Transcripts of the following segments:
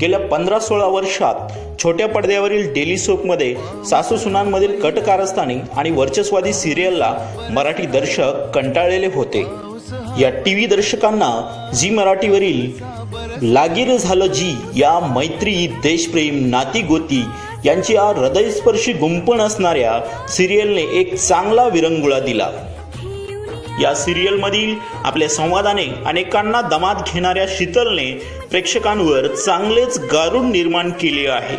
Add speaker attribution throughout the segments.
Speaker 1: गेल्या पंधरा सोळा वर्षात छोट्या पडद्यावरील डेली सोपमध्ये सासू सुनांमधील कट कारस्थानी आणि वर्चस्वादी सिरियलला मराठी दर्शक कंटाळलेले होते. या टी व्ही दर्शकांना झी मराठीवरील लागीर झालं जी या मैत्री देशप्रेम नाती गोती यांची या हृदयस्पर्शी गुंपण असणाऱ्या सिरियलने एक चांगला विरंगुळा दिला. या सिरियलमधील आपल्या संवादाने अनेकांना दमात घेणाऱ्या शीतलने प्रेक्षकांवर चांगलेच गारुड निर्माण केले आहे.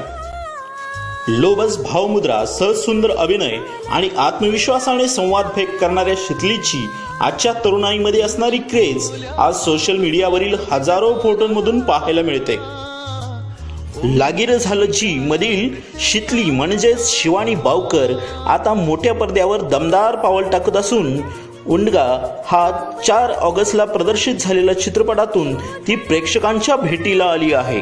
Speaker 1: लोबस भावमुद्रा सहसुंदर अभिनय आणि आत्मविश्वासाने संवाद फेक करणाऱ्या शीतलीची आजच्या तरुणाईमध्ये असणारी क्रेज आज सोशल मीडियावरील हजारो फोटोंमधून पाहायला मिळते. लागीर झालं जी मधील शीतली म्हणजेच शिवानी बावकर आता मोठ्या पडद्यावर दमदार पावल टाकत असून उंडगा हा चार ऑगस्टला प्रदर्शित झालेल्या चित्रपटातून ती प्रेक्षकांच्या भेटीला आली आहे.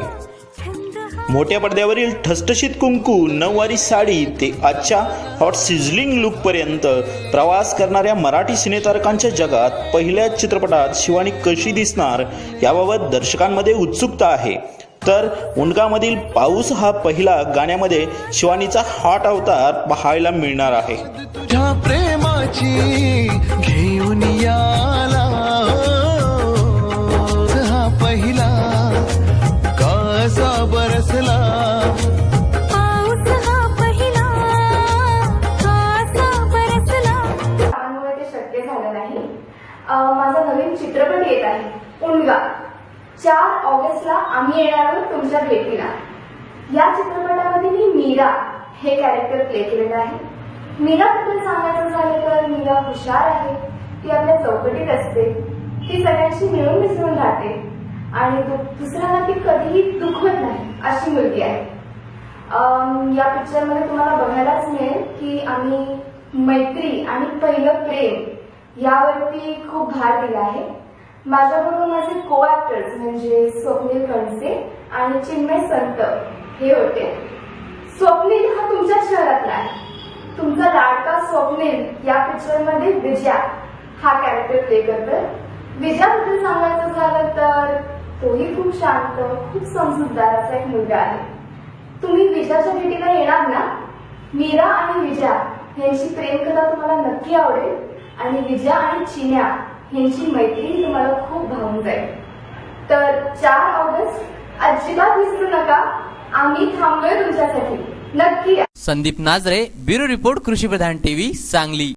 Speaker 1: मोठ्या पडद्यावरील ठसठशीत कुंकू नऊवारी साडी ते आजच्या हॉट सिझलिंग लुकपर्यंत प्रवास करणाऱ्या मराठी सिनेतारकांच्या जगात पहिल्याच चित्रपटात शिवानी कशी दिसणार याबाबत दर्शकांमध्ये उत्सुकता आहे. तर उंडगामधील पाऊस हा पहिला गाण्यामध्ये शिवानीचा हॉट अवतार पाहायला मिळणार आहे.
Speaker 2: प्रेमाची घेऊन याला. हा पहिला कसा बरसला.
Speaker 3: पाऊस हा पहिला कासा बरसला.
Speaker 4: कामामुळे ते शक्य झालं नाही. अं, माझा नवीन चित्रपट येत आहे उणगा. चार ऑगस्टला आम्ही येणार आहोत तुमच्या भेटीला. या चित्रपटामध्ये मी मीरा हे कॅरेक्टर प्ले केलेलं आहे. मीराबद्दल सांगायचं झालं तर मीरा हुशार आहे. ती आपल्या चौकटीत असते. ती सगळ्यांशी मिळून मिसळून राहते. आणि दु- दुसऱ्याला ती कधीही दुखवत नाही अशी मुलगी आहे. या पिक्चरमध्ये तुम्हाला बघायलाच मिळेल की आम्ही मैत्री आणि पहिलं प्रेम यावरती खूप भार दिला आहे. माझ्याबरोबर माझे को ऍक्टर्स म्हणजे स्वप्नील कणसे आणि चिन्मय संत हे होते. स्वप्नील हा तुमच्याच शहरातला आहे. लाडका स्वप्नील या पिक्चरमध्ये विजया. हा कॅरेक्टर प्ले करतोय. विजयाबद्दल सांगायचं झालं तर तोही खूप शांत खूप समजूतदार असा एक मुलगा आहे. तुम्ही विजयाच्या भेटीला येणार ना? मीरा आणि विजया यांची प्रेमकथा तुम्हाला नक्की आवडेल. आणि विजया आणि चिन्या यांची मैत्री तुम्हाला खूप भावून जाईल. तर चार ऑगस्ट अजिबात विसरू नका. आम्ही थांबलोय तुमच्यासाठी. नक्की
Speaker 5: संदीप नाजरे ब्युरो रिपोर्ट कृषी प्रधान टीव्ही सांगली.